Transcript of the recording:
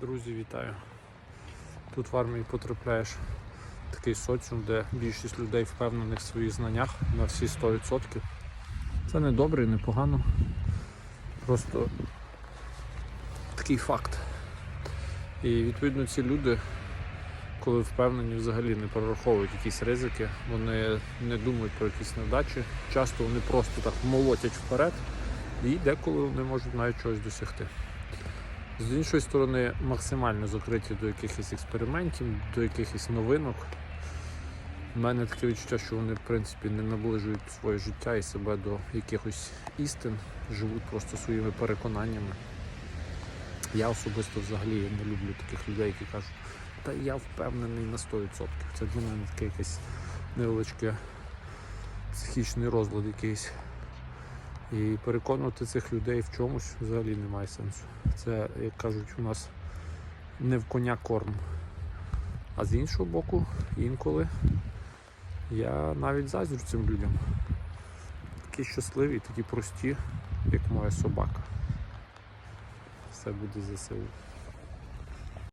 Друзі, вітаю. Тут в армії потрапляєш в такий соціум, де більшість людей впевнених в своїх знаннях на всі 100%. Це не добре і не погано. Просто такий факт. І відповідно ці люди, коли впевнені, взагалі не прораховують якісь ризики, вони не думають про якісь невдачі. Часто вони просто так молотять вперед і деколи вони можуть навіть чогось досягти. З іншої сторони, максимально закриті до якихось експериментів, до якихось новинок. У мене таке відчуття, що вони в принципі не наближують своє життя і себе до якихось істин, живуть просто своїми переконаннями. Я особисто взагалі не люблю таких людей, які кажуть, та я впевнений на 100%. Це для мене таке якесь невеличке психічний розлад якийсь. І переконувати цих людей в чомусь взагалі немає сенсу. Це, як кажуть, у нас не в коня корм. А з іншого боку, інколи я навіть заздрю цим людям. Такі щасливі, такі прості, як моя собака. Все буде ЗСУ.